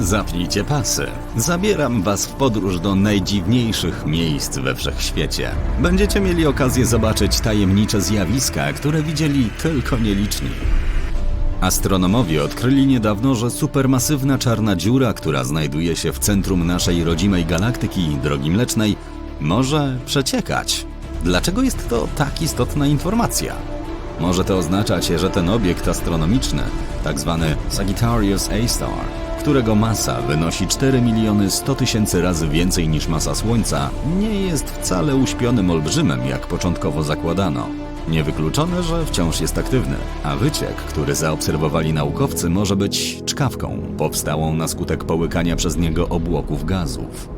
Zapnijcie pasy. Zabieram was w podróż do najdziwniejszych miejsc we wszechświecie. Będziecie mieli okazję zobaczyć tajemnicze zjawiska, które widzieli tylko nieliczni. Astronomowie odkryli niedawno, że supermasywna czarna dziura, która znajduje się w centrum naszej rodzimej galaktyki Drogi Mlecznej, może przeciekać. Dlaczego jest to tak istotna informacja? Może to oznaczać, że ten obiekt astronomiczny, tak zwany Sagittarius A-Star, którego masa wynosi 4 miliony 100 tysięcy razy więcej niż masa Słońca, nie jest wcale uśpionym olbrzymem, jak początkowo zakładano. Niewykluczone, że wciąż jest aktywny, a wyciek, który zaobserwowali naukowcy, może być czkawką powstałą na skutek połykania przez niego obłoków gazów.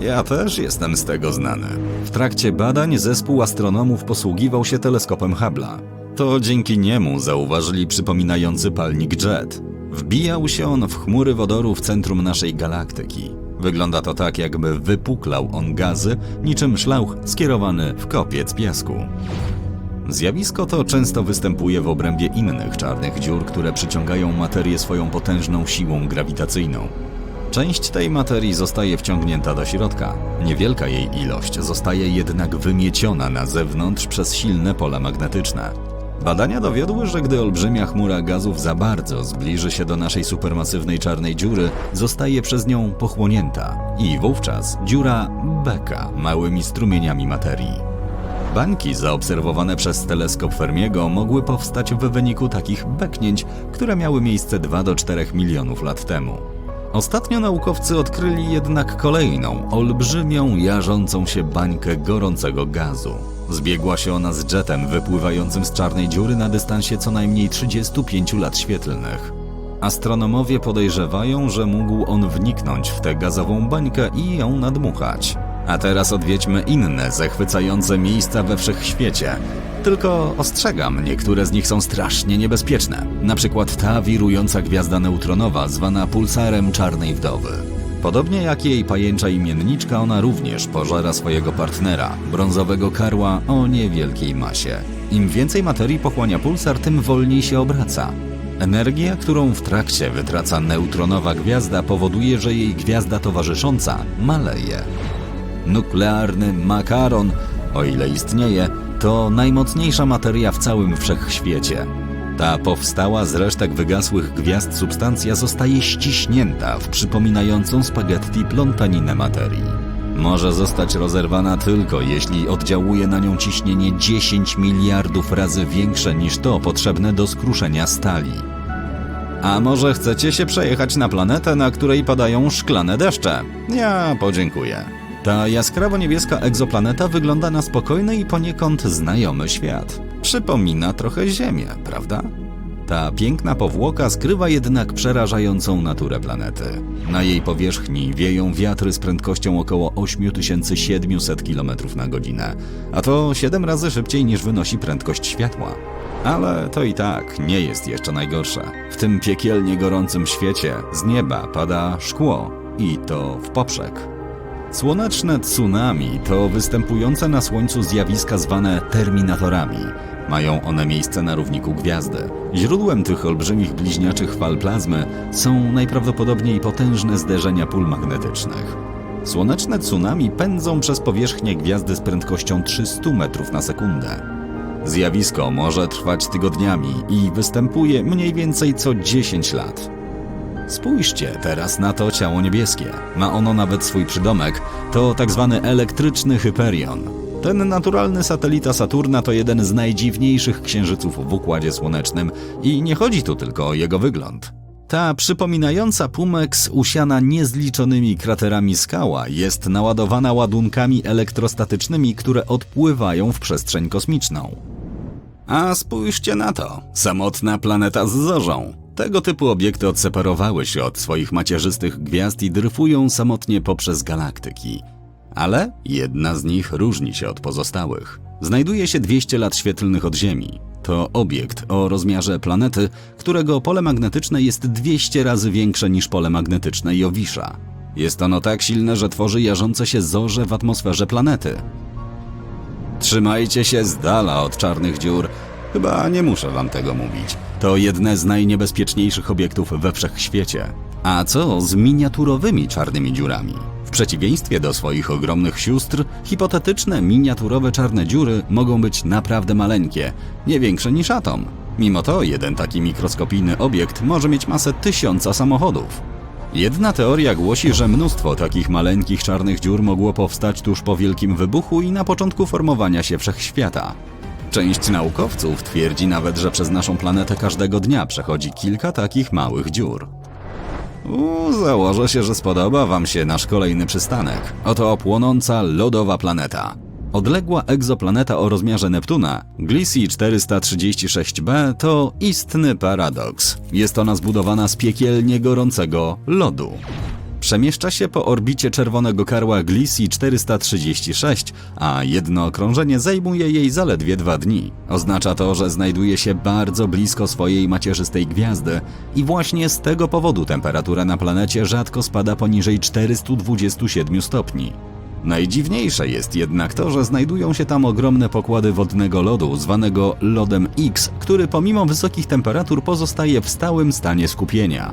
Ja też jestem z tego znany. W trakcie badań zespół astronomów posługiwał się teleskopem Hubble'a. To dzięki niemu zauważyli przypominający palnik jet. Wbijał się on w chmury wodoru w centrum naszej galaktyki. Wygląda to tak, jakby wypuklał on gazy, niczym szlauch skierowany w kopiec piasku. Zjawisko to często występuje w obrębie innych czarnych dziur, które przyciągają materię swoją potężną siłą grawitacyjną. Część tej materii zostaje wciągnięta do środka. Niewielka jej ilość zostaje jednak wymieciona na zewnątrz przez silne pola magnetyczne. Badania dowiodły, że gdy olbrzymia chmura gazów za bardzo zbliży się do naszej supermasywnej czarnej dziury, zostaje przez nią pochłonięta i wówczas dziura beka małymi strumieniami materii. Bańki zaobserwowane przez teleskop Fermiego mogły powstać w wyniku takich beknięć, które miały miejsce 2 do 4 milionów lat temu. Ostatnio naukowcy odkryli jednak kolejną, olbrzymią, jarzącą się bańkę gorącego gazu. Zbiegła się ona z jetem wypływającym z czarnej dziury na dystansie co najmniej 35 lat świetlnych. Astronomowie podejrzewają, że mógł on wniknąć w tę gazową bańkę i ją nadmuchać. A teraz odwiedźmy inne zachwycające miejsca we wszechświecie. Tylko ostrzegam, niektóre z nich są strasznie niebezpieczne. Na przykład ta wirująca gwiazda neutronowa zwana pulsarem czarnej wdowy. Podobnie jak jej pajęcza imienniczka, ona również pożera swojego partnera, brązowego karła o niewielkiej masie. Im więcej materii pochłania pulsar, tym wolniej się obraca. Energia, którą w trakcie wytraca neutronowa gwiazda, powoduje, że jej gwiazda towarzysząca maleje. Nuklearny makaron, o ile istnieje, to najmocniejsza materia w całym wszechświecie. Ta powstała z resztek wygasłych gwiazd substancja zostaje ściśnięta w przypominającą spaghetti plątaninę materii. Może zostać rozerwana tylko jeśli oddziałuje na nią ciśnienie 10 miliardów razy większe niż to potrzebne do skruszenia stali. A może chcecie się przejechać na planetę, na której padają szklane deszcze? Ja podziękuję. Ta jaskrawo niebieska egzoplaneta wygląda na spokojny i poniekąd znajomy świat. Przypomina trochę Ziemię, prawda? Ta piękna powłoka skrywa jednak przerażającą naturę planety. Na jej powierzchni wieją wiatry z prędkością około 8700 km na godzinę, a to 7 razy szybciej niż wynosi prędkość światła. Ale to i tak nie jest jeszcze najgorsze. W tym piekielnie gorącym świecie z nieba pada szkło i to w poprzek. Słoneczne tsunami to występujące na Słońcu zjawiska zwane terminatorami. Mają one miejsce na równiku gwiazdy. Źródłem tych olbrzymich bliźniaczych fal plazmy są najprawdopodobniej potężne zderzenia pól magnetycznych. Słoneczne tsunami pędzą przez powierzchnię gwiazdy z prędkością 300 metrów na sekundę. Zjawisko może trwać tygodniami i występuje mniej więcej co 10 lat. Spójrzcie teraz na to ciało niebieskie. Ma ono nawet swój przydomek. To tak zwany elektryczny Hyperion. Ten naturalny satelita Saturna to jeden z najdziwniejszych księżyców w Układzie Słonecznym i nie chodzi tu tylko o jego wygląd. Ta przypominająca Pumex usiana niezliczonymi kraterami skała jest naładowana ładunkami elektrostatycznymi, które odpływają w przestrzeń kosmiczną. A spójrzcie na to. Samotna planeta z zorzą. Tego typu obiekty odseparowały się od swoich macierzystych gwiazd i dryfują samotnie poprzez galaktyki. Ale jedna z nich różni się od pozostałych. Znajduje się 200 lat świetlnych od Ziemi. To obiekt o rozmiarze planety, którego pole magnetyczne jest 200 razy większe niż pole magnetyczne Jowisza. Jest ono tak silne, że tworzy jarzące się zorze w atmosferze planety. Trzymajcie się z dala od czarnych dziur. Chyba nie muszę wam tego mówić. To jedne z najniebezpieczniejszych obiektów we wszechświecie. A co z miniaturowymi czarnymi dziurami? W przeciwieństwie do swoich ogromnych sióstr, hipotetyczne miniaturowe czarne dziury mogą być naprawdę maleńkie, nie większe niż atom. Mimo to jeden taki mikroskopijny obiekt może mieć masę tysiąca samochodów. Jedna teoria głosi, że mnóstwo takich maleńkich czarnych dziur mogło powstać tuż po wielkim wybuchu i na początku formowania się wszechświata. Część naukowców twierdzi nawet, że przez naszą planetę każdego dnia przechodzi kilka takich małych dziur. Uuu, założę się, że spodoba Wam się nasz kolejny przystanek. Oto płonąca lodowa planeta. Odległa egzoplaneta o rozmiarze Neptuna, Gliese 436b, to istny paradoks. Jest ona zbudowana z piekielnie gorącego lodu. Przemieszcza się po orbicie czerwonego karła Gliese 436, a jedno okrążenie zajmuje jej zaledwie dwa dni. Oznacza to, że znajduje się bardzo blisko swojej macierzystej gwiazdy i właśnie z tego powodu temperatura na planecie rzadko spada poniżej 427 stopni. Najdziwniejsze jest jednak to, że znajdują się tam ogromne pokłady wodnego lodu, zwanego lodem X, który pomimo wysokich temperatur pozostaje w stałym stanie skupienia.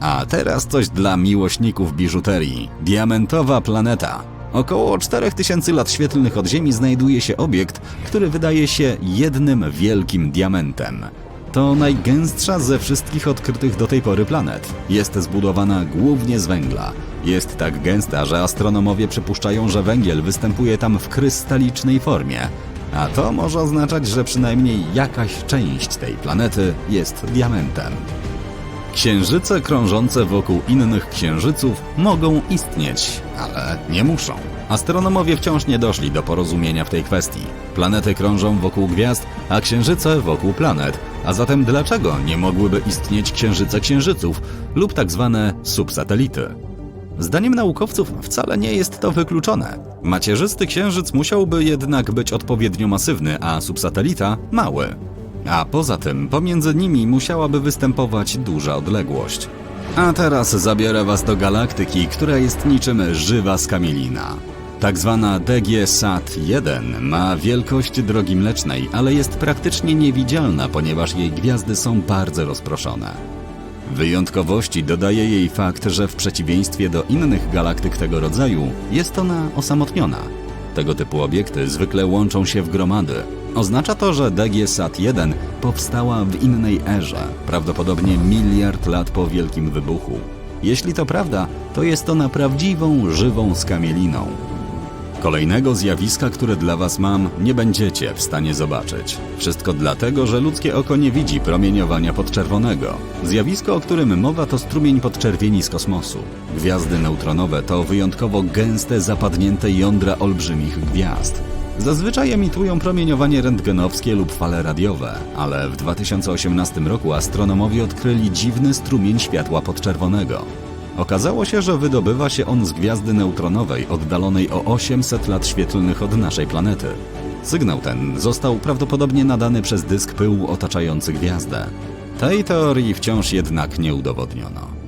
A teraz coś dla miłośników biżuterii. Diamentowa planeta. Około 4000 lat świetlnych od Ziemi znajduje się obiekt, który wydaje się jednym wielkim diamentem. To najgęstsza ze wszystkich odkrytych do tej pory planet. Jest zbudowana głównie z węgla. Jest tak gęsta, że astronomowie przypuszczają, że węgiel występuje tam w krystalicznej formie. A to może oznaczać, że przynajmniej jakaś część tej planety jest diamentem. Księżyce krążące wokół innych księżyców mogą istnieć, ale nie muszą. Astronomowie wciąż nie doszli do porozumienia w tej kwestii. Planety krążą wokół gwiazd, a księżyce wokół planet. A zatem dlaczego nie mogłyby istnieć księżyce księżyców lub tak zwane subsatelity? Zdaniem naukowców wcale nie jest to wykluczone. Macierzysty księżyc musiałby jednak być odpowiednio masywny, a subsatelita mały. A poza tym pomiędzy nimi musiałaby występować duża odległość. A teraz zabiorę was do galaktyki, która jest niczym żywa skamielina. Tak zwana DG-SAT-1 ma wielkość drogi mlecznej, ale jest praktycznie niewidzialna, ponieważ jej gwiazdy są bardzo rozproszone. Wyjątkowości dodaje jej fakt, że w przeciwieństwie do innych galaktyk tego rodzaju, jest ona osamotniona. Tego typu obiekty zwykle łączą się w gromady. Oznacza to, że DG-SAT-1 powstała w innej erze, prawdopodobnie miliard lat po Wielkim Wybuchu. Jeśli to prawda, to jest ona prawdziwą, żywą skamieliną. Kolejnego zjawiska, które dla Was mam, nie będziecie w stanie zobaczyć. Wszystko dlatego, że ludzkie oko nie widzi promieniowania podczerwonego. Zjawisko, o którym mowa, to strumień podczerwieni z kosmosu. Gwiazdy neutronowe to wyjątkowo gęste, zapadnięte jądra olbrzymich gwiazd. Zazwyczaj emitują promieniowanie rentgenowskie lub fale radiowe, ale w 2018 roku astronomowie odkryli dziwny strumień światła podczerwonego. Okazało się, że wydobywa się on z gwiazdy neutronowej oddalonej o 800 lat świetlnych od naszej planety. Sygnał ten został prawdopodobnie nadany przez dysk pyłu otaczający gwiazdę. Tej teorii wciąż jednak nie udowodniono.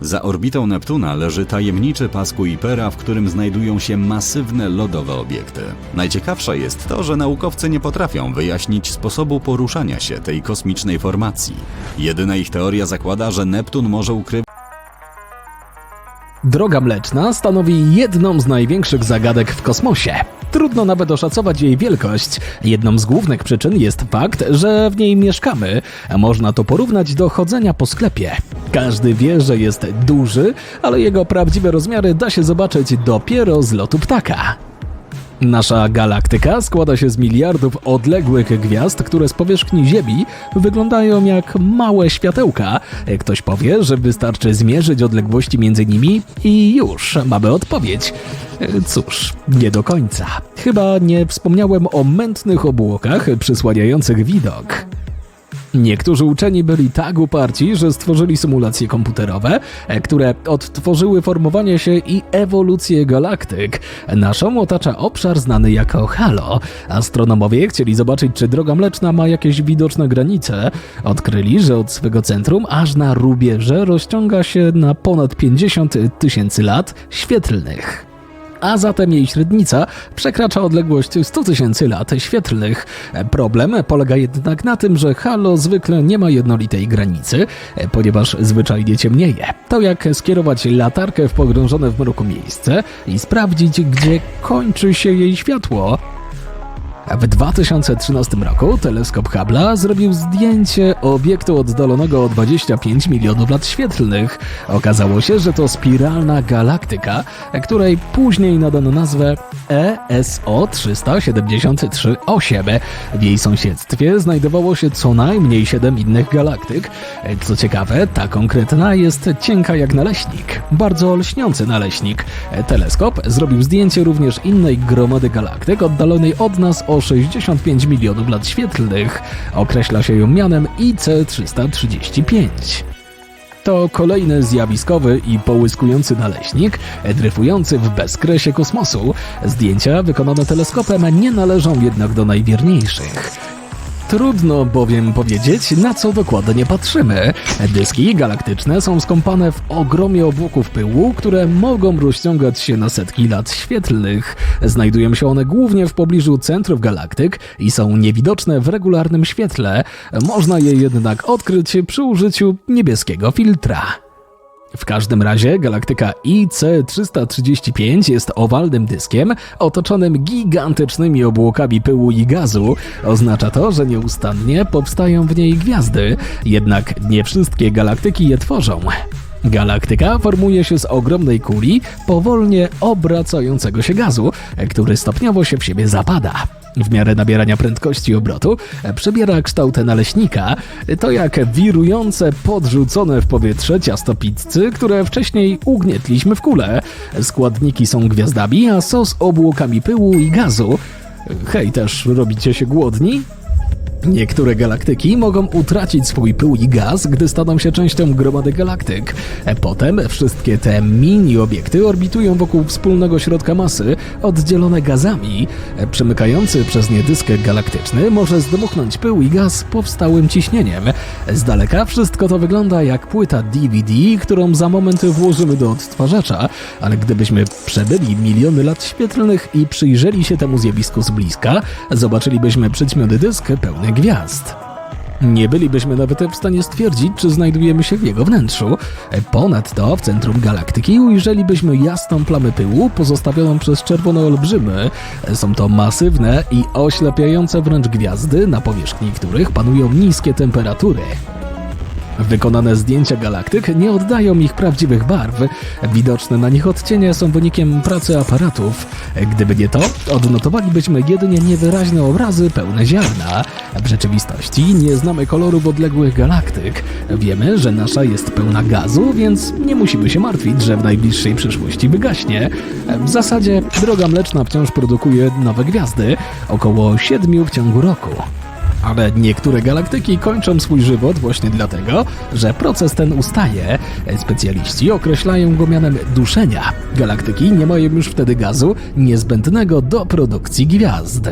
Za orbitą Neptuna leży tajemniczy pas Kuipera, w którym znajdują się masywne lodowe obiekty. Najciekawsze jest to, że naukowcy nie potrafią wyjaśnić sposobu poruszania się tej kosmicznej formacji. Jedyna ich teoria zakłada, że Neptun może ukrywać Droga Mleczna stanowi jedną z największych zagadek w kosmosie. Trudno nawet oszacować jej wielkość. Jedną z głównych przyczyn jest fakt, że w niej mieszkamy. Można to porównać do chodzenia po sklepie. Każdy wie, że jest duży, ale jego prawdziwe rozmiary da się zobaczyć dopiero z lotu ptaka. Nasza galaktyka składa się z miliardów odległych gwiazd, które z powierzchni Ziemi wyglądają jak małe światełka. Ktoś powie, że wystarczy zmierzyć odległości między nimi i już mamy odpowiedź. Cóż, nie do końca. Chyba nie wspomniałem o mętnych obłokach przysłaniających widok. Niektórzy uczeni byli tak uparci, że stworzyli symulacje komputerowe, e, które odtworzyły formowanie się i ewolucję galaktyk. Naszą otacza obszar znany jako Halo. Astronomowie chcieli zobaczyć, czy droga mleczna ma jakieś widoczne granice. Odkryli, że od swego centrum aż na rubieże rozciąga się na ponad 50 tysięcy lat świetlnych. A zatem jej średnica przekracza odległość 100 tysięcy lat świetlnych. Problem polega jednak na tym, że halo zwykle nie ma jednolitej granicy, ponieważ zwyczajnie ciemnieje. To jak skierować latarkę w pogrążone w mroku miejsce i sprawdzić, gdzie kończy się jej światło. W 2013 roku teleskop Hubble'a zrobił zdjęcie obiektu oddalonego o 25 milionów lat świetlnych. Okazało się, że to spiralna galaktyka, której później nadano nazwę E ESO 373-8. W jej sąsiedztwie znajdowało się co najmniej 7 innych galaktyk. Co ciekawe, ta konkretna jest cienka jak naleśnik, bardzo lśniący naleśnik. Teleskop zrobił zdjęcie również innej gromady galaktyk oddalonej od nas o 65 milionów lat świetlnych. Określa się ją mianem IC335. To kolejny zjawiskowy i połyskujący naleśnik, dryfujący w bezkresie kosmosu. Zdjęcia wykonane teleskopem nie należą jednak do najwierniejszych. Trudno bowiem powiedzieć, na co dokładnie patrzymy. Dyski galaktyczne są skąpane w ogromie obłoków pyłu, które mogą rozciągać się na setki lat świetlnych. Znajdują się one głównie w pobliżu centrów galaktyk i są niewidoczne w regularnym świetle. Można je jednak odkryć przy użyciu niebieskiego filtra. W każdym razie galaktyka IC335 jest owalnym dyskiem otoczonym gigantycznymi obłokami pyłu i gazu. Oznacza to, że nieustannie powstają w niej gwiazdy, jednak nie wszystkie galaktyki je tworzą. Galaktyka formuje się z ogromnej kuli powolnie obracającego się gazu, który stopniowo się w siebie zapada. W miarę nabierania prędkości obrotu przybiera kształt naleśnika. To jak wirujące, podrzucone w powietrze ciasto pizzy, które wcześniej ugnietliśmy w kulę. Składniki są gwiazdami, a sos obłokami pyłu i gazu. Hej, też robicie się głodni? Niektóre galaktyki mogą utracić swój pył i gaz, gdy staną się częścią gromady galaktyk. Potem wszystkie te mini-obiekty orbitują wokół wspólnego środka masy, oddzielone gazami. Przemykający przez nie dysk galaktyczny może zdmuchnąć pył i gaz powstałym ciśnieniem. Z daleka wszystko to wygląda jak płyta DVD, którą za moment włożymy do odtwarzacza, ale gdybyśmy przebyli miliony lat świetlnych i przyjrzeli się temu zjawisku z bliska, zobaczylibyśmy przyćmiony dysk pełny gwiazd. Nie bylibyśmy nawet w stanie stwierdzić, czy znajdujemy się w jego wnętrzu. Ponadto w centrum galaktyki ujrzelibyśmy jasną plamę pyłu pozostawioną przez czerwone olbrzymy. Są to masywne i oślepiające wręcz gwiazdy, na powierzchni których panują niskie temperatury. Wykonane zdjęcia galaktyk nie oddają ich prawdziwych barw. Widoczne na nich odcienie są wynikiem pracy aparatów. Gdyby nie to, odnotowalibyśmy jedynie niewyraźne obrazy pełne ziarna. W rzeczywistości nie znamy kolorów odległych galaktyk. Wiemy, że nasza jest pełna gazu, więc nie musimy się martwić, że w najbliższej przyszłości wygaśnie. W zasadzie droga mleczna wciąż produkuje nowe gwiazdy, około siedmiu w ciągu roku. Ale niektóre galaktyki kończą swój żywot właśnie dlatego, że proces ten ustaje. Specjaliści określają go mianem duszenia. Galaktyki nie mają już wtedy gazu niezbędnego do produkcji gwiazd.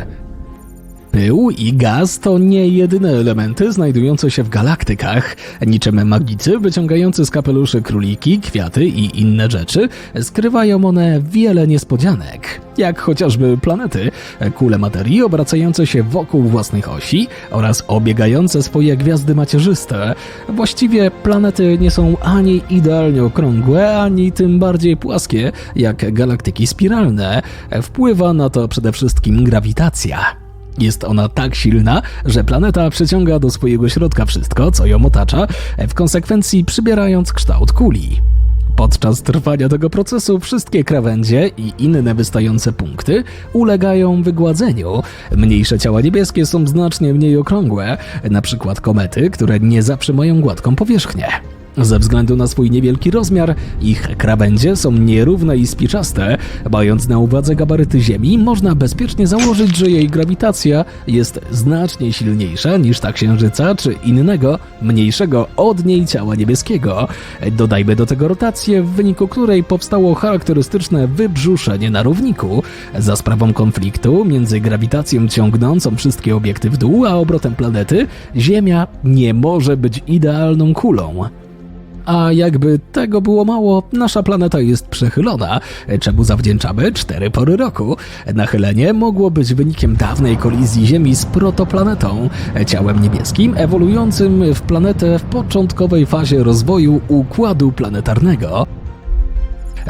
Pył i gaz to nie jedyne elementy znajdujące się w galaktykach. Niczym magicy wyciągający z kapeluszy króliki, kwiaty i inne rzeczy, skrywają one wiele niespodzianek. Jak chociażby planety, kule materii obracające się wokół własnych osi oraz obiegające swoje gwiazdy macierzyste. Właściwie planety nie są ani idealnie okrągłe, ani tym bardziej płaskie jak galaktyki spiralne. Wpływa na to przede wszystkim grawitacja. Jest ona tak silna, że planeta przyciąga do swojego środka wszystko, co ją otacza, w konsekwencji przybierając kształt kuli. Podczas trwania tego procesu wszystkie krawędzie i inne wystające punkty ulegają wygładzeniu. Mniejsze ciała niebieskie są znacznie mniej okrągłe, przykład komety, które nie zawsze mają gładką powierzchnię. Ze względu na swój niewielki rozmiar, ich krawędzie są nierówne i spiczaste. Mając na uwadze gabaryty Ziemi, można bezpiecznie założyć, że jej grawitacja jest znacznie silniejsza niż ta Księżyca czy innego, mniejszego od niej ciała niebieskiego. Dodajmy do tego rotację, w wyniku której powstało charakterystyczne wybrzuszenie na równiku. Za sprawą konfliktu między grawitacją ciągnącą wszystkie obiekty w dół, a obrotem planety, Ziemia nie może być idealną kulą. A jakby tego było mało, nasza planeta jest przechylona, czemu zawdzięczamy cztery pory roku. Nachylenie mogło być wynikiem dawnej kolizji Ziemi z protoplanetą, ciałem niebieskim ewoluującym w planetę w początkowej fazie rozwoju układu planetarnego.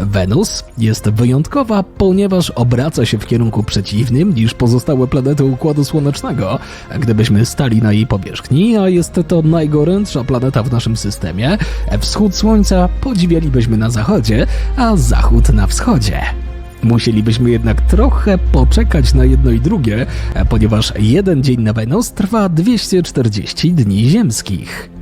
Wenus jest wyjątkowa, ponieważ obraca się w kierunku przeciwnym niż pozostałe planety Układu Słonecznego. Gdybyśmy stali na jej powierzchni, a jest to najgorętsza planeta w naszym systemie, wschód Słońca podziwialibyśmy na zachodzie, a zachód na wschodzie. Musielibyśmy jednak trochę poczekać na jedno i drugie, ponieważ jeden dzień na Wenus trwa 240 dni ziemskich.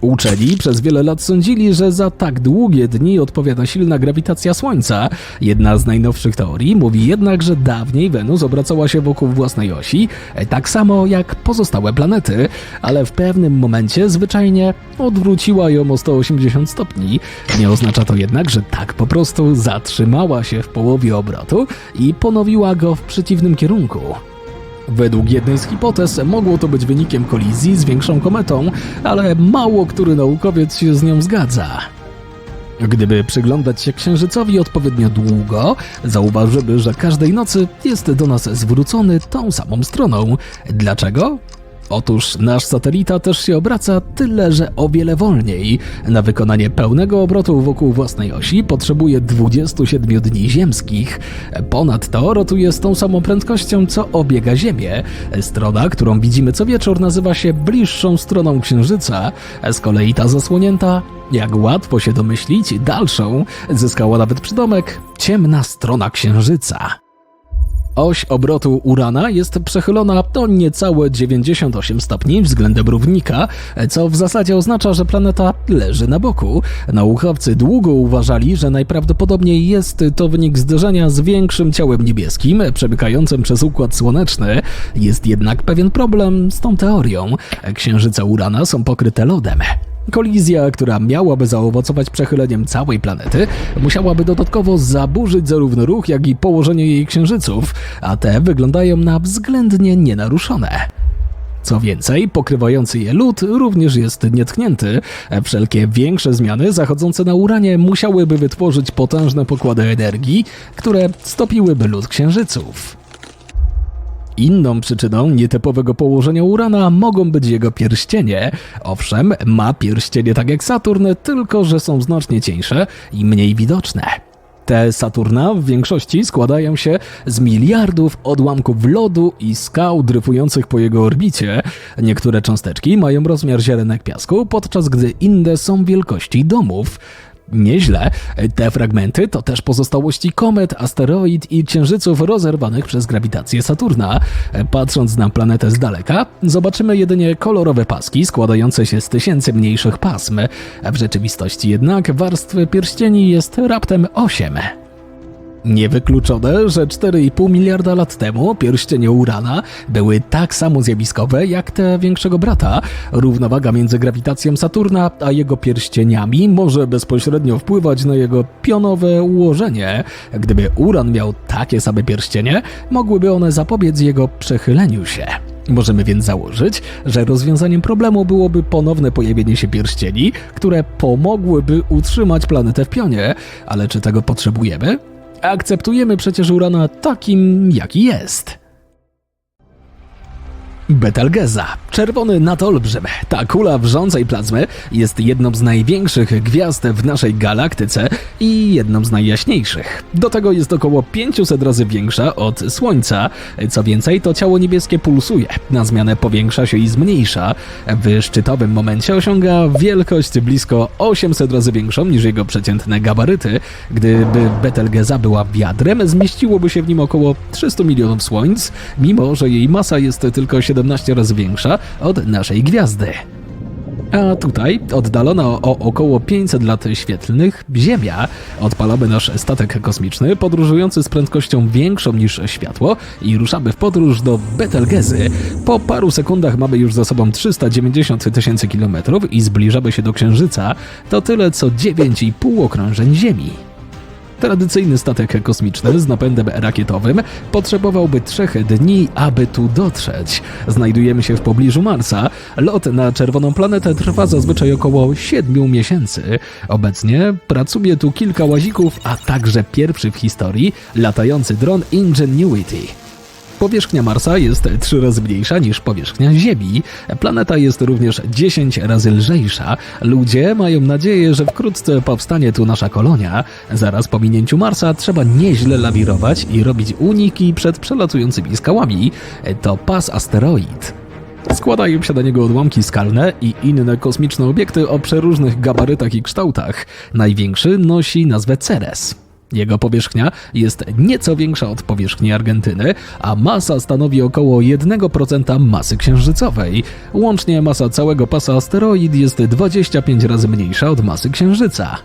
Uczeni przez wiele lat sądzili, że za tak długie dni odpowiada silna grawitacja Słońca. Jedna z najnowszych teorii mówi jednak, że dawniej Wenus obracała się wokół własnej osi, tak samo jak pozostałe planety, ale w pewnym momencie zwyczajnie odwróciła ją o 180 stopni. Nie oznacza to jednak, że tak po prostu zatrzymała się w połowie obrotu i ponowiła go w przeciwnym kierunku. Według jednej z hipotez mogło to być wynikiem kolizji z większą kometą, ale mało który naukowiec się z nią zgadza. Gdyby przyglądać się księżycowi odpowiednio długo, zauważymy, że każdej nocy jest do nas zwrócony tą samą stroną. Dlaczego? Otóż nasz satelita też się obraca, tyle że o wiele wolniej. Na wykonanie pełnego obrotu wokół własnej osi potrzebuje 27 dni ziemskich. Ponadto rotuje z tą samą prędkością, co obiega Ziemię. Strona, którą widzimy co wieczór, nazywa się bliższą stroną Księżyca. Z kolei ta zasłonięta, jak łatwo się domyślić, dalszą, zyskała nawet przydomek ciemna strona Księżyca. Oś obrotu Urana jest przechylona o niecałe 98 stopni względem równika, co w zasadzie oznacza, że planeta leży na boku. Naukowcy długo uważali, że najprawdopodobniej jest to wynik zderzenia z większym ciałem niebieskim przemykającym przez Układ Słoneczny. Jest jednak pewien problem z tą teorią. Księżyce Urana są pokryte lodem. Kolizja, która miałaby zaowocować przechyleniem całej planety, musiałaby dodatkowo zaburzyć zarówno ruch, jak i położenie jej księżyców, a te wyglądają na względnie nienaruszone. Co więcej, pokrywający je lód również jest nietknięty. Wszelkie większe zmiany zachodzące na Uranie musiałyby wytworzyć potężne pokłady energii, które stopiłyby lód księżyców. Inną przyczyną nietypowego położenia Urana mogą być jego pierścienie. Owszem, ma pierścienie tak jak Saturn, tylko że są znacznie cieńsze i mniej widoczne. Te Saturna w większości składają się z miliardów odłamków lodu i skał dryfujących po jego orbicie. Niektóre cząsteczki mają rozmiar ziarenek piasku, podczas gdy inne są wielkości domów. Nieźle. Te fragmenty to też pozostałości komet, asteroid i księżyców rozerwanych przez grawitację Saturna. Patrząc na planetę z daleka, zobaczymy jedynie kolorowe paski składające się z tysięcy mniejszych pasm. W rzeczywistości jednak warstwy pierścieni jest raptem 8. Niewykluczone, że 4,5 miliarda lat temu pierścienie Urana były tak samo zjawiskowe jak te większego brata. Równowaga między grawitacją Saturna a jego pierścieniami może bezpośrednio wpływać na jego pionowe ułożenie. Gdyby Uran miał takie same pierścienie, mogłyby one zapobiec jego przechyleniu się. Możemy więc założyć, że rozwiązaniem problemu byłoby ponowne pojawienie się pierścieni, które pomogłyby utrzymać planetę w pionie, ale czy tego potrzebujemy? Akceptujemy przecież Urana takim, jaki jest. Betelgeza, czerwony nadolbrzym. Ta kula wrzącej plazmy jest jedną z największych gwiazd w naszej galaktyce i jedną z najjaśniejszych. Do tego jest około 500 razy większa od Słońca. Co więcej, to ciało niebieskie pulsuje, na zmianę powiększa się i zmniejsza. W szczytowym momencie osiąga wielkość blisko 800 razy większą niż jego przeciętne gabaryty. Gdyby Betelgeza była wiadrem, zmieściłoby się w nim około 300 milionów słońc, mimo że jej masa jest tylko 17 razy większa od naszej gwiazdy. A tutaj, oddalona o około 500 lat świetlnych, Ziemia. Odpalamy nasz statek kosmiczny, podróżujący z prędkością większą niż światło i ruszamy w podróż do Betelgezy. Po paru sekundach mamy już za sobą 390 tysięcy kilometrów i zbliżamy się do Księżyca. To tyle co 9,5 okrążeń Ziemi. Tradycyjny statek kosmiczny z napędem rakietowym potrzebowałby trzech dni, aby tu dotrzeć. Znajdujemy się w pobliżu Marsa. Lot na czerwoną planetę trwa zazwyczaj około 7 miesięcy. Obecnie pracuje tu kilka łazików, a także pierwszy w historii latający dron Ingenuity. Powierzchnia Marsa jest trzy razy mniejsza niż powierzchnia Ziemi. Planeta jest również 10 razy lżejsza. Ludzie mają nadzieję, że wkrótce powstanie tu nasza kolonia. Zaraz po minięciu Marsa trzeba nieźle lawirować i robić uniki przed przelatującymi skałami. To pas asteroid. Składają się na niego odłamki skalne i inne kosmiczne obiekty o przeróżnych gabarytach i kształtach. Największy nosi nazwę Ceres. Jego powierzchnia jest nieco większa od powierzchni Argentyny, a masa stanowi około 1% masy księżycowej. Łącznie masa całego pasa asteroid jest 25 razy mniejsza od masy Księżyca.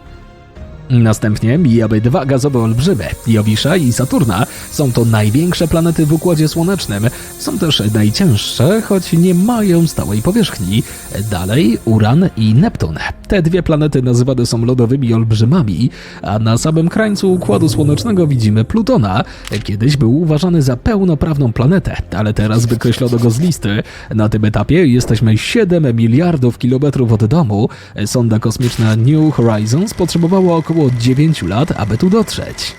Następnie mijały dwa gazowe olbrzymy, Jowisza i Saturna. Są to największe planety w Układzie Słonecznym. Są też najcięższe, choć nie mają stałej powierzchni. Dalej Uran i Neptun. Te dwie planety nazywane są lodowymi olbrzymami, a na samym krańcu Układu Słonecznego widzimy Plutona. Kiedyś był uważany za pełnoprawną planetę, ale teraz wykreślono go z listy. Na tym etapie jesteśmy 7 miliardów kilometrów od domu. Sonda kosmiczna New Horizons potrzebowała około 9 lat, aby tu dotrzeć.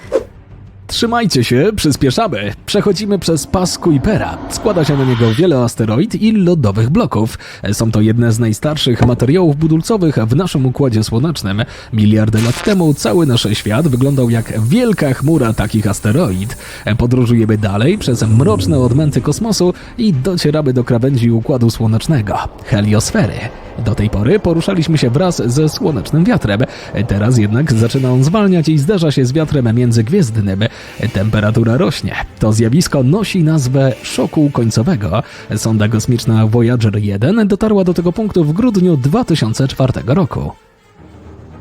Trzymajcie się, przyspieszamy. Przechodzimy przez pas Kuipera. Składa się na niego wiele asteroid i lodowych bloków. Są to jedne z najstarszych materiałów budulcowych w naszym Układzie Słonecznym. Miliardy lat temu cały nasz świat wyglądał jak wielka chmura takich asteroid. Podróżujemy dalej przez mroczne odmęty kosmosu i docieramy do krawędzi Układu Słonecznego heliosfery. Do tej pory poruszaliśmy się wraz ze słonecznym wiatrem. Teraz jednak zaczyna on zwalniać i zderza się z wiatrem międzygwiezdnym. Temperatura rośnie. To zjawisko nosi nazwę szoku końcowego. Sonda kosmiczna Voyager 1 dotarła do tego punktu w grudniu 2004 roku.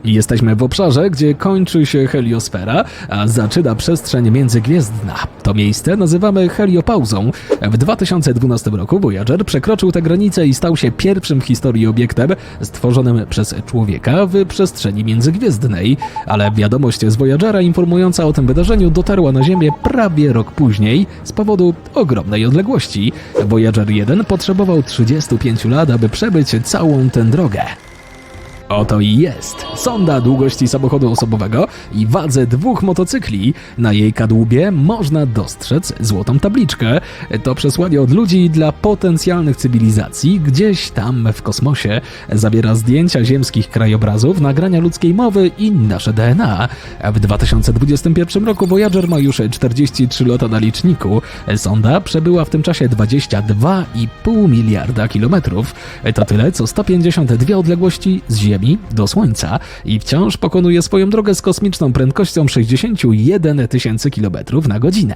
Jesteśmy w obszarze, gdzie kończy się heliosfera, a zaczyna przestrzeń międzygwiezdna. To miejsce nazywamy heliopauzą. W 2012 roku Voyager przekroczył tę granicę i stał się pierwszym w historii obiektem stworzonym przez człowieka w przestrzeni międzygwiezdnej. Ale wiadomość z Voyagera informująca o tym wydarzeniu dotarła na Ziemię prawie rok później z powodu ogromnej odległości. Voyager 1 potrzebował 35 lat, aby przebyć całą tę drogę. Oto i jest. Sonda długości samochodu osobowego i wadze dwóch motocykli. Na jej kadłubie można dostrzec złotą tabliczkę. To przesłanie od ludzi dla potencjalnych cywilizacji gdzieś tam w kosmosie. Zawiera zdjęcia ziemskich krajobrazów, nagrania ludzkiej mowy i nasze DNA. W 2021 roku Voyager ma już 43 lata na liczniku. Sonda przebyła w tym czasie 22,5 miliarda kilometrów. To tyle, co 152 odległości z Ziemi do Słońca i wciąż pokonuje swoją drogę z kosmiczną prędkością 61 tysięcy kilometrów na godzinę.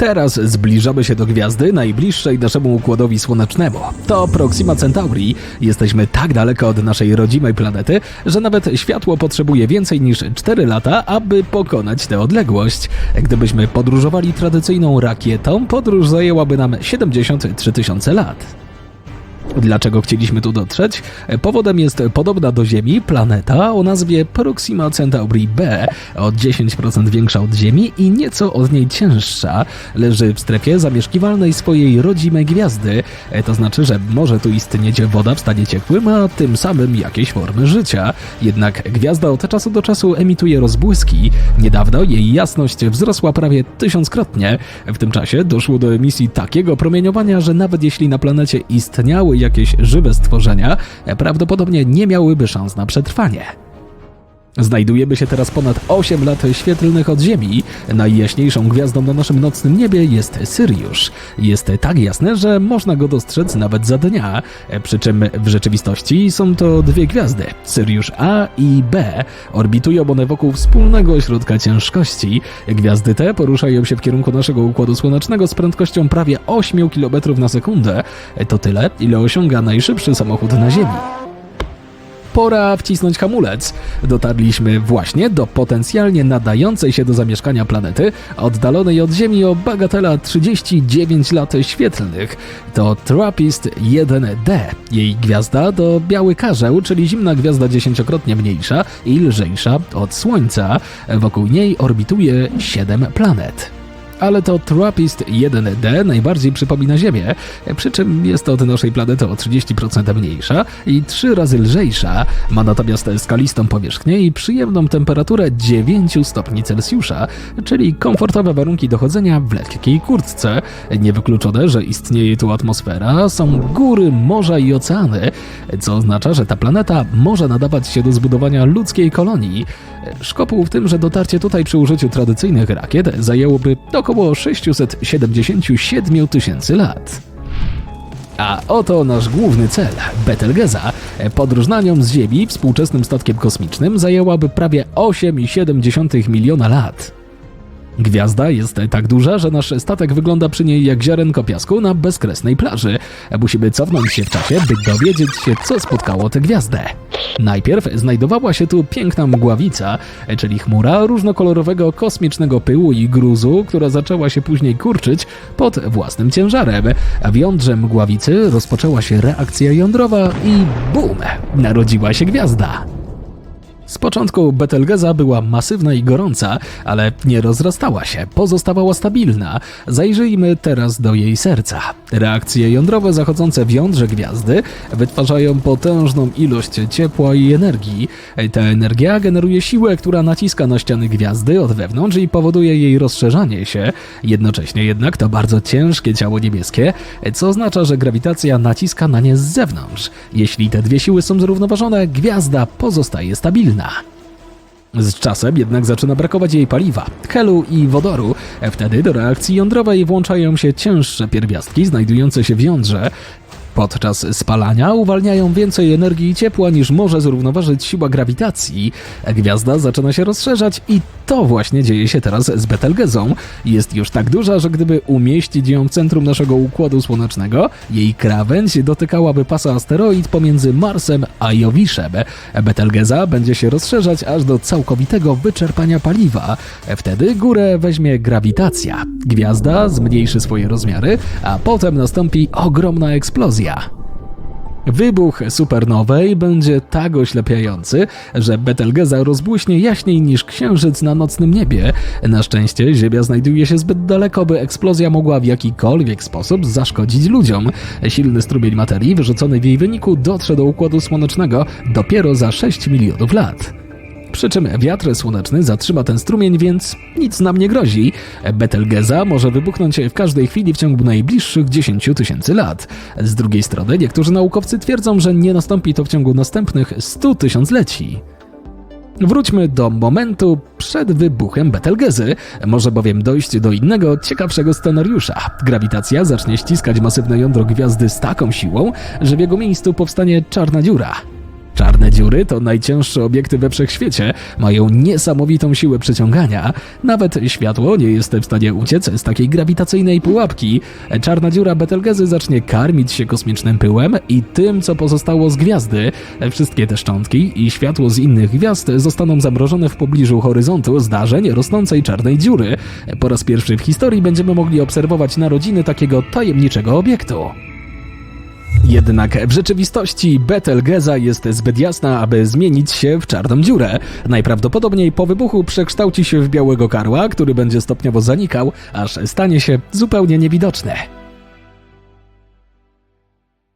Teraz zbliżamy się do gwiazdy najbliższej naszemu układowi słonecznemu. To Proxima Centauri. Jesteśmy tak daleko od naszej rodzimej planety, że nawet światło potrzebuje więcej niż 4 lata, aby pokonać tę odległość. Gdybyśmy podróżowali tradycyjną rakietą, podróż zajęłaby nam 73 tysiące lat. Dlaczego chcieliśmy tu dotrzeć? Powodem jest podobna do Ziemi planeta o nazwie Proxima Centauri B, o 10% większa od Ziemi i nieco od niej cięższa. Leży w strefie zamieszkiwalnej swojej rodzimej gwiazdy. To znaczy, że może tu istnieć woda w stanie ciekłym, a tym samym jakieś formy życia. Jednak gwiazda od czasu do czasu emituje rozbłyski. Niedawno jej jasność wzrosła prawie tysiąckrotnie. W tym czasie doszło do emisji takiego promieniowania, że nawet jeśli na planecie istniały jakieś żywe stworzenia, prawdopodobnie nie miałyby szans na przetrwanie. Znajdujemy się teraz ponad 8 lat świetlnych od Ziemi. Najjaśniejszą gwiazdą na naszym nocnym niebie jest Syriusz. Jest tak jasne, że można go dostrzec nawet za dnia. Przy czym w rzeczywistości są to dwie gwiazdy, Syriusz A i B. Orbitują one wokół wspólnego ośrodka ciężkości. Gwiazdy te poruszają się w kierunku naszego Układu Słonecznego z prędkością prawie 8 km na sekundę. To tyle, ile osiąga najszybszy samochód na Ziemi. Pora wcisnąć hamulec. Dotarliśmy właśnie do potencjalnie nadającej się do zamieszkania planety, oddalonej od Ziemi o bagatela 39 lat świetlnych. To Trappist 1D. Jej gwiazda to biały karzeł, czyli zimna gwiazda dziesięciokrotnie mniejsza i lżejsza od Słońca. Wokół niej orbituje 7 planet ale to Trappist 1D najbardziej przypomina Ziemię, przy czym jest od naszej planety o 30% mniejsza i 3 razy lżejsza. Ma natomiast skalistą powierzchnię i przyjemną temperaturę 9 stopni Celsjusza, czyli komfortowe warunki dochodzenia w lekkiej kurtce. Niewykluczone, że istnieje tu atmosfera, są góry, morza i oceany, co oznacza, że ta planeta może nadawać się do zbudowania ludzkiej kolonii. Szkopuł w tym, że dotarcie tutaj przy użyciu tradycyjnych rakiet zajęłoby około 677 tysięcy lat. A oto nasz główny cel, Betelgeza. Podróż na nią z Ziemi współczesnym statkiem kosmicznym zajęłaby prawie 8,7 miliona lat. Gwiazda jest tak duża, że nasz statek wygląda przy niej jak ziarenko piasku na bezkresnej plaży. Musimy cofnąć się w czasie, by dowiedzieć się, co spotkało tę gwiazdę. Najpierw znajdowała się tu piękna mgławica, czyli chmura różnokolorowego kosmicznego pyłu i gruzu, która zaczęła się później kurczyć pod własnym ciężarem. A w jądrze mgławicy rozpoczęła się reakcja jądrowa i bum! Narodziła się gwiazda. Z początku Betelgeza była masywna i gorąca, ale nie rozrastała się, pozostawała stabilna. Zajrzyjmy teraz do jej serca. Reakcje jądrowe zachodzące w jądrze gwiazdy wytwarzają potężną ilość ciepła i energii. Ta energia generuje siłę, która naciska na ściany gwiazdy od wewnątrz i powoduje jej rozszerzanie się. Jednocześnie jednak to bardzo ciężkie ciało niebieskie, co oznacza, że grawitacja naciska na nie z zewnątrz. Jeśli te dwie siły są zrównoważone, gwiazda pozostaje stabilna. Z czasem jednak zaczyna brakować jej paliwa, helu i wodoru. Wtedy do reakcji jądrowej włączają się cięższe pierwiastki znajdujące się w jądrze. Podczas spalania uwalniają więcej energii i ciepła niż może zrównoważyć siła grawitacji. Gwiazda zaczyna się rozszerzać i to właśnie dzieje się teraz z Betelgezą. Jest już tak duża, że gdyby umieścić ją w centrum naszego Układu Słonecznego, jej krawędź dotykałaby pasa asteroid pomiędzy Marsem a Jowiszem. Betelgeza będzie się rozszerzać aż do całkowitego wyczerpania paliwa. Wtedy górę weźmie grawitacja. Gwiazda zmniejszy swoje rozmiary, a potem nastąpi ogromna eksplozja. Wybuch supernowej będzie tak oślepiający, że Betelgeza rozbłyśnie jaśniej niż księżyc na nocnym niebie. Na szczęście Ziemia znajduje się zbyt daleko, by eksplozja mogła w jakikolwiek sposób zaszkodzić ludziom. Silny strumień materii wyrzucony w jej wyniku dotrze do Układu Słonecznego dopiero za 6 milionów lat. Przy czym wiatr słoneczny zatrzyma ten strumień, więc nic nam nie grozi. Betelgeza może wybuchnąć w każdej chwili w ciągu najbliższych 10 tysięcy lat. Z drugiej strony niektórzy naukowcy twierdzą, że nie nastąpi to w ciągu następnych 100 tysiącleci. Wróćmy do momentu przed wybuchem Betelgezy. Może bowiem dojść do innego, ciekawszego scenariusza. Grawitacja zacznie ściskać masywne jądro gwiazdy z taką siłą, że w jego miejscu powstanie czarna dziura. Czarne dziury to najcięższe obiekty we wszechświecie, mają niesamowitą siłę przyciągania. Nawet światło nie jest w stanie uciec z takiej grawitacyjnej pułapki. Czarna dziura Betelgezy zacznie karmić się kosmicznym pyłem i tym, co pozostało z gwiazdy. Wszystkie te szczątki i światło z innych gwiazd zostaną zamrożone w pobliżu horyzontu zdarzeń rosnącej czarnej dziury. Po raz pierwszy w historii będziemy mogli obserwować narodziny takiego tajemniczego obiektu. Jednak w rzeczywistości Betelgeza jest zbyt jasna, aby zmienić się w czarną dziurę. Najprawdopodobniej po wybuchu przekształci się w białego karła, który będzie stopniowo zanikał, aż stanie się zupełnie niewidoczny.